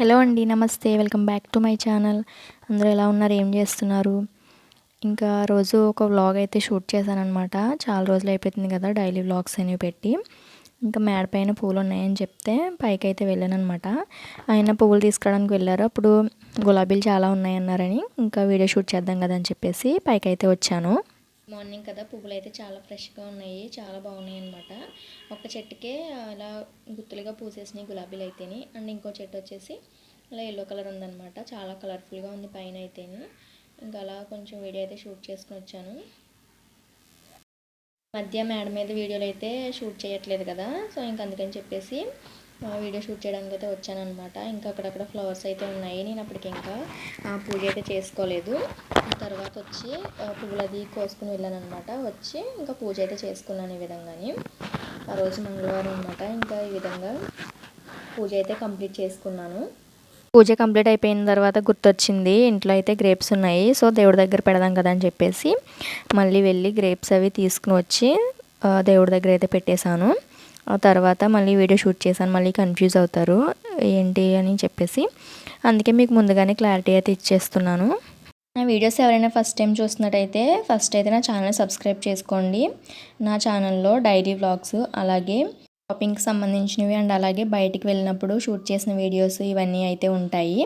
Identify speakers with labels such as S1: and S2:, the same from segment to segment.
S1: Hello అండి నమస్తే. Welcome back to my channel. అందరూ ఎలా ఉన్నారు? ఏం చేస్తున్నారు? ఇంకా రోజు ఒక వ్లాగ్ అయితే షూట్ చేశాను అనమాట చాలా రోజులు అయిపోతుంది కదా డైలీ వ్లాగ్స్ అనేవి పెట్టి. ఇంకా మేడ పైన పూలు ఉన్నాయని చెప్తే పైకి అయితే వెళ్ళాను అనమాట ఆయన పువ్వులు తీసుకురావడానికి వెళ్ళారు. అప్పుడు గులాబీలు చాలా ఉన్నాయన్నారని. ఇంకా వీడియో షూట్ చేద్దాం కదా అని చెప్పేసి పైకి అయితే వచ్చాను. మార్నింగ్ కదా పువ్వులు అయితే చాలా ఫ్రెష్గా ఉన్నాయి చాలా బాగున్నాయి అనమాట ఒక చెట్టుకే అలా గుత్తులుగా పూసేసినాయి గులాబీలు అయితేని అండ్ ఇంకో చెట్టు వచ్చేసి అలా ఎల్లో కలర్ ఉందన్నమాట. చాలా కలర్ఫుల్గా ఉంది పైన అయితేని ఇంకా అలా కొంచెం వీడియో అయితే షూట్ చేసుకుని వచ్చాను. మధ్య మేడ మీద వీడియోలు అయితే షూట్ చేయట్లేదు కదా సో ఇంక అందుకని చెప్పేసి వీడియో షూట్ చేయడానికి అయితే వచ్చానమాట ఇంకా అక్కడక్కడ ఫ్లవర్స్ అయితే ఉన్నాయి. నేను అప్పటికి ఇంకా పూజ అయితే చేసుకోలేదు. తర్వాత వచ్చి పువ్వులు అది కోసుకుని వెళ్ళాను అనమాట వచ్చి ఇంకా పూజ అయితే చేసుకున్నాను ఈ విధంగానే. ఆ రోజు మంగళవారం అనమాట ఇంకా ఈ విధంగా పూజ అయితే కంప్లీట్ చేసుకున్నాను. పూజ కంప్లీట్ అయిపోయిన తర్వాత గుర్తొచ్చింది. ఇంట్లో అయితే గ్రేప్స్ ఉన్నాయి. సో దేవుడి దగ్గర పెడదాం కదా అని చెప్పేసి మళ్ళీ వెళ్ళి గ్రేప్స్ అవి తీసుకుని వచ్చి దేవుడి దగ్గర అయితే పెట్టేశాను. ఆ తర్వాత మళ్ళీ వీడియో షూట్ చేశాను మళ్ళీ కన్ఫ్యూజ్ అవుతారు. ఏంటి అని చెప్పేసి. అందుకే మీకు ముందుగానే క్లారిటీ అయితే ఇచ్చేస్తున్నాను. నా వీడియోస్ ఎవరైనా ఫస్ట్ టైం చూస్తున్నట్టయితే ఫస్ట్ అయితే నా ఛానల్ సబ్స్క్రైబ్ చేసుకోండి. నా ఛానల్లో డైలీ వ్లాగ్స్ అలాగే షాపింగ్కి సంబంధించినవి అండ్ అలాగే బయటికి వెళ్ళినప్పుడు షూట్ చేసిన వీడియోస్ ఇవన్నీ అయితే ఉంటాయి.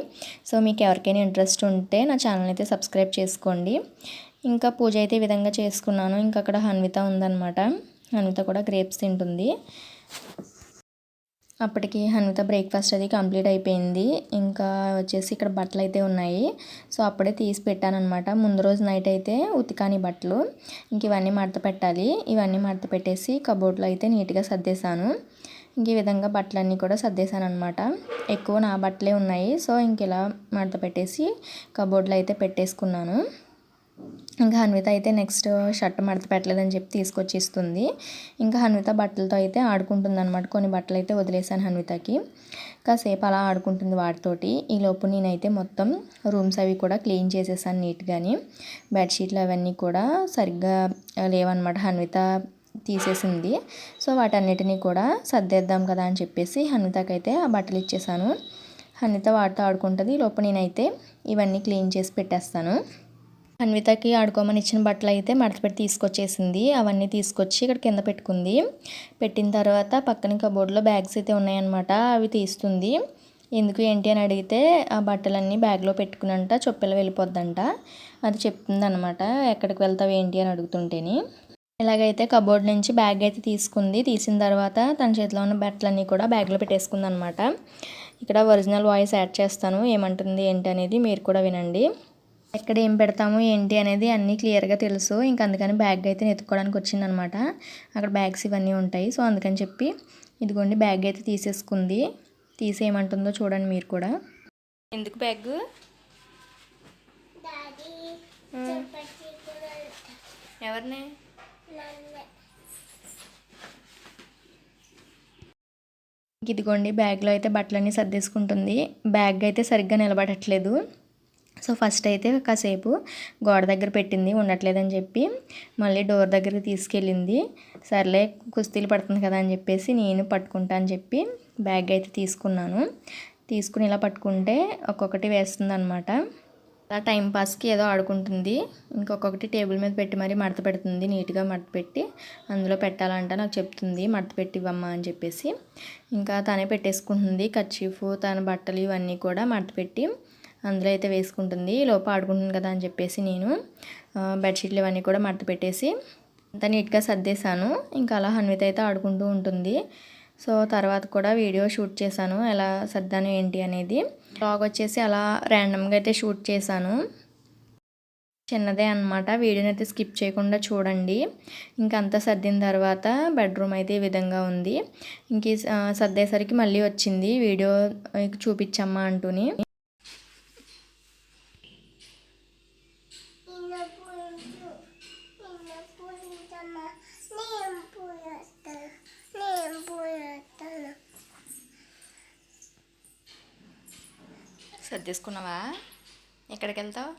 S1: సో మీకు ఎవరికైనా ఇంట్రెస్ట్ ఉంటే నా ఛానల్ అయితే సబ్స్క్రైబ్ చేసుకోండి. ఇంకా పూజ అయితే ఈ విధంగా చేసుకున్నాను. ఇంకా అక్కడ హన్విత ఉందన్నమాట. హనుత కూడా గ్రేప్స్ తింటుంది. అప్పటికి హనుత బ్రేక్ఫాస్ట్ అది కంప్లీట్ అయిపోయింది. ఇంకా వచ్చేసి ఇక్కడ బట్టలు అయితే ఉన్నాయి. సో అప్పుడే తీసి పెట్టానమాట ముందు రోజు నైట్ అయితే ఉతికాని బట్టలు. ఇంక ఇవన్నీ మడత పెట్టాలి. ఇవన్నీ మడత పెట్టేసి కబోర్డ్లో అయితే నీట్గా సర్దేశాను. ఇంక ఈ విధంగా బట్టలన్నీ కూడా సర్దేశాను అనమాట ఎక్కువ నా బట్టలే ఉన్నాయి. సో ఇంక ఇలా మడత పెట్టేసి కబోర్డ్లో అయితే పెట్టేసుకున్నాను. ఇంకా హన్విత అయితే నెక్స్ట్ షర్ట్ మడత పెట్టలేదని చెప్పి తీసుకొచ్చి ఇస్తుంది ఇంకా హన్విత బట్టలతో అయితే ఆడుకుంటుంది అనమాట కొన్ని బట్టలు అయితే వదిలేసాను హన్వితకి కాసేపు అలా ఆడుకుంటుంది వాటితోటి ఈ లోపు నేనైతే మొత్తం రూమ్స్ అవి కూడా క్లీన్ చేసేసాను నీట్గాని. బెడ్షీట్లు అవన్నీ కూడా సరిగ్గా లేవన్నమాట. హన్విత తీసేసింది. సో వాటన్నిటిని కూడా సర్దేద్దాం కదా అని చెప్పేసి హన్వితకైతే ఆ బట్టలు ఇచ్చేసాను. హన్విత వాటితో ఆడుకుంటుంది. లోపు నేనైతే ఇవన్నీ క్లీన్ చేసి పెట్టేస్తాను. అన్వితకి ఆడుకోమని ఇచ్చిన బట్టలు అయితే మడతపెట్టి తీసుకొచ్చేసింది. అవన్నీ తీసుకొచ్చి ఇక్కడ కింద పెట్టుకుంది. పెట్టిన తర్వాత పక్కన కబోర్డ్లో బ్యాగ్స్ అయితే ఉన్నాయన్నమాట అవి తీస్తుంది. ఎందుకు ఏంటి అని అడిగితే ఆ బట్టలన్నీ బ్యాగ్లో పెట్టుకునంట చొప్పెలు వెళ్ళిపోద్దంట. అది చెప్తుంది అనమాట ఎక్కడికి వెళ్తావు ఏంటి అని అడుగుతుంటేని. ఇలాగైతే కబోర్డ్ నుంచి బ్యాగ్ అయితే తీసుకుంది. తీసిన తర్వాత తన చేతిలో ఉన్న బట్టలన్నీ కూడా బ్యాగ్లో పెట్టేసుకుంది అనమాట ఇక్కడ ఒరిజినల్ వాయిస్ యాడ్ చేస్తాను ఏమంటుంది ఏంటి అనేది మీరు కూడా వినండి. ఎక్కడ ఏం పెడతాము ఏంటి అనేది అన్నీ క్లియర్గా తెలుసు. ఇంకా అందుకని బ్యాగ్ అయితే ఎత్తుకోవడానికి వచ్చిందనమాట. అక్కడ బ్యాగ్స్ ఇవన్నీ ఉంటాయి. సో అందుకని చెప్పి ఇదిగోండి బ్యాగ్ అయితే తీసేసుకుంది. తీసేయమంటుందో చూడండి మీరు కూడా. ఎందుకు బ్యాగ్? ఎవరిని? ఇదిగోండి బ్యాగ్లో అయితే బట్టలన్నీ సర్దేసుకుంటుంది. బ్యాగ్ అయితే సరిగ్గా నిలబడట్లేదు. సో ఫస్ట్ అయితే కాసేపు గోడ దగ్గర పెట్టింది ఉండట్లేదని చెప్పి మళ్ళీ డోర్ దగ్గరికి తీసుకెళ్ళింది. సర్లే కుస్తీలు పడుతుంది కదా అని చెప్పేసి నేను పట్టుకుంటా అని చెప్పి బ్యాగ్ అయితే తీసుకున్నాను. తీసుకుని ఇలా పట్టుకుంటే ఒక్కొక్కటి వేస్తుంది అనమాట అలా టైంపాస్కి ఏదో ఆడుకుంటుంది. ఇంకొకటి టేబుల్ మీద పెట్టి మరీ మడత పెడుతుంది నీట్గా మడత పెట్టి అందులో పెట్టాలంట నాకు చెప్తుంది మడత పెట్టి ఇవ్వమ్మా అని చెప్పేసి. ఇంకా తనే పెట్టేసుకుంటుంది కర్చీఫ్ తన బట్టలు ఇవన్నీ కూడా మడత పెట్టి అందులో అయితే వేసుకుంటుంది. లోపల ఆడుకుంటుంది కదా అని చెప్పేసి నేను బెడ్షీట్లు ఇవన్నీ కూడా మడత పెట్టేసి అంతా నీట్గా సర్దేశాను. ఇంకా అలా హన్విత అయితే ఆడుకుంటూ ఉంటుంది. సో తర్వాత కూడా వీడియో షూట్ చేశాను. ఎలా సర్దాను ఏంటి అనేది బ్లాగ్ వచ్చేసి అలా ర్యాండమ్గా అయితే షూట్ చేశాను. చిన్నదే అనమాట వీడియోని అయితే స్కిప్ చేయకుండా చూడండి. ఇంకా అంతా సర్దిన తర్వాత బెడ్రూమ్ అయితే ఈ విధంగా ఉంది. ఇంక సర్దేసరికి మళ్ళీ వచ్చింది. వీడియో చూపించమ్మా అంటూని. సర్దేసుకున్నావా ఎక్కడికి వెళ్తావు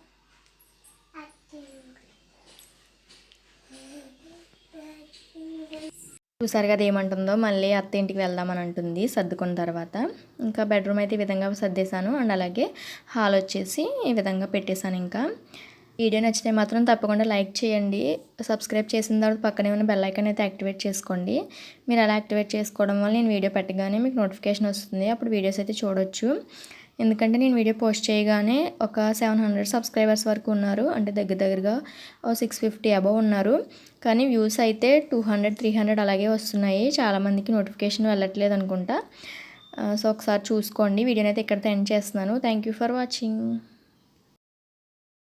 S1: చూసారు కదా ఏమంటుందో? మళ్ళీ అత్త ఇంటికి వెళ్దామని అంటుంది సర్దుకున్న తర్వాత. ఇంకా బెడ్రూమ్ అయితే ఈ విధంగా సర్దేశాను. అండ్ అలాగే హాల్ వచ్చేసి ఈ విధంగా పెట్టేశాను ఇంకా. వీడియో నచ్చితే మాత్రం తప్పకుండా లైక్ చేయండి. సబ్స్క్రైబ్ చేసిన తర్వాత పక్కనే ఉన్న బెల్ ఐకాన్ అయితే యాక్టివేట్ చేసుకోండి. మీరు అలా యాక్టివేట్ చేసుకోవడం వల్ల నేను వీడియో పెట్టగానే మీకు నోటిఫికేషన్ వస్తుంది. అప్పుడు వీడియోస్ అయితే చూడొచ్చు. ఎందుకంటే నేను వీడియో పోస్ట్ చేయగానే ఒక సెవెన్ హండ్రెడ్ సబ్స్క్రైబర్స్ వరకు ఉన్నారు. అంటే దగ్గర దగ్గరగా సిక్స్ ఫిఫ్టీ అబవ్ ఉన్నారు. కానీ వ్యూస్ అయితే టూ హండ్రెడ్ త్రీ హండ్రెడ్ అలాగే వస్తున్నాయి. చాలామందికి నోటిఫికేషన్ వెళ్ళట్లేదు అనుకుంటా. సో ఒకసారి చూసుకోండి. వీడియోని అయితే ఇక్కడ ఎండ్ చేస్తున్నాను. Thank you for watching